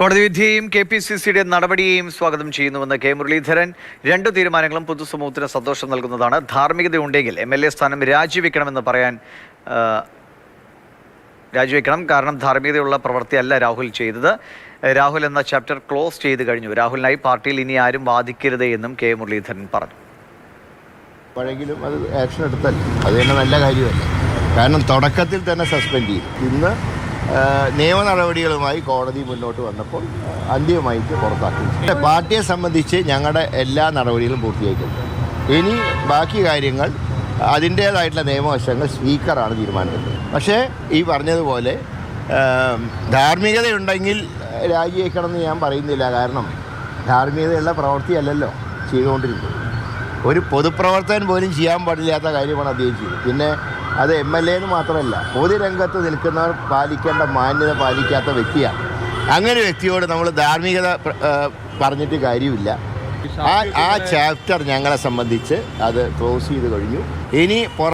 കോടതി വിധിയെയും K P C സിയുടെ നടപടിയെയും സ്വാഗതം ചെയ്യുന്നുവെന്ന് കെ മുരളീധരൻ. രണ്ടു തീരുമാനങ്ങളും പൊതുസമൂഹത്തിന് സന്തോഷം നൽകുന്നതാണ്. ധാർമ്മികതയുണ്ടെങ്കിൽ എം എൽ എ സ്ഥാനം രാജിവെക്കണമെന്ന് പറയാൻ രാജിവെക്കണം. കാരണം ധാർമ്മികതയുള്ള പ്രവൃത്തിയല്ല രാഹുൽ ചെയ്തത്. രാഹുൽ എന്ന ചാപ്റ്റർ ക്ലോസ് ചെയ്ത് കഴിഞ്ഞു. രാഹുലിനായി പാർട്ടിയിൽ ഇനി ആരും വാദിക്കരുത് എന്നും കെ മുരളീധരൻ പറഞ്ഞു. അപ്പോഴെങ്കിലും അത് ആക്ഷൻ എടുത്തല്ല അത് തന്നെ നല്ല കാര്യമല്ല? കാരണം തുടക്കത്തിൽ തന്നെ സസ്പെൻഡ് ചെയ്തു. ഇന്ന് നിയമ നടപടികളുമായി കോടതി മുന്നോട്ട് വന്നപ്പോൾ അന്തിമമായിട്ട് പുറത്താക്കി. പാർട്ടിയെ സംബന്ധിച്ച് ഞങ്ങളുടെ എല്ലാ നടപടികളും പൂർത്തിയായിട്ടുണ്ട്. ഇനി ബാക്കി കാര്യങ്ങൾ അതിന്റേതായിട്ടുള്ള നിയമവശങ്ങൾ സ്പീക്കറാണ് തീരുമാനിക്കുന്നത്. പക്ഷേ ഈ പറഞ്ഞതുപോലെ ധാർമ്മികതയുണ്ടെങ്കിൽ രാജിവെക്കണമെന്ന് ഞാൻ പറയുന്നില്ല. കാരണം ധാർമ്മികതയുള്ള പ്രവൃത്തിയല്ലല്ലോ ചെയ്തുകൊണ്ടിരിക്കുന്നത് ഒരു പൊതുപ്രവർത്തകൻ പോലും ചെയ്യാൻ പാടില്ലാത്ത കാര്യമാണ് അദ്ദേഹം ചെയ്തത്. പിന്നെ അത് എം എൽ എ എന്ന് മാത്രമല്ല പൊതുരംഗത്ത് നിൽക്കുന്നവർ പാലിക്കേണ്ട മാന്യത പാലിക്കാത്ത വ്യക്തിയാണ് അങ്ങനെ വ്യക്തിയോട് നമ്മൾ ധാർമ്മികത പറഞ്ഞിട്ട് കാര്യമില്ല. ആ ആ ചാപ്റ്റർ ഞങ്ങളെ സംബന്ധിച്ച് അത് ക്ലോസ് ചെയ്ത് കഴിഞ്ഞു. ഇനി